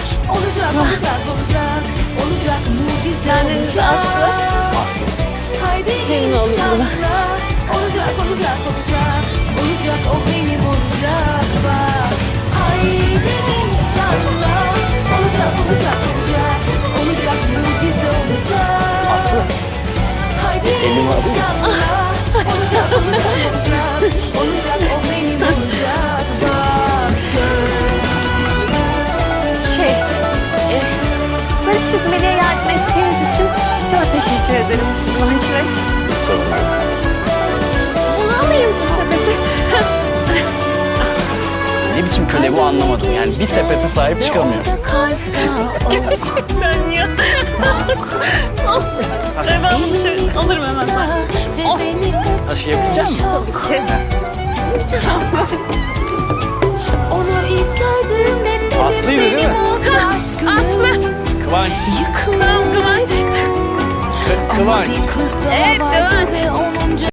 Olacak, olacak, olacak. Olacak, mucize Yani olacak. Aslı. Aslı. Haydi Benim olur inşallah. buna. Olacak, olacak, olacak. Olacak, o benim olacak bak. Haydi inşallah. Olacak, olacak, olacak. Olacak, mucize olacak. Haydi Elimi alayım. inşallah. Ettiğiniz için çok teşekkür ederim Kıvanç Bey. Hiç sorun yok. Bunu alayım sepeti. Ne biçim köle bu anlamadım. Yani bir sepete sahip çıkamıyor. Ben ya. Ben bunu şöyle alırım hemen ben. Beni Taşıyabilecek misin? Onu Kıvanç. Kıvanç. Kıvanç. Evet, Kıvanç.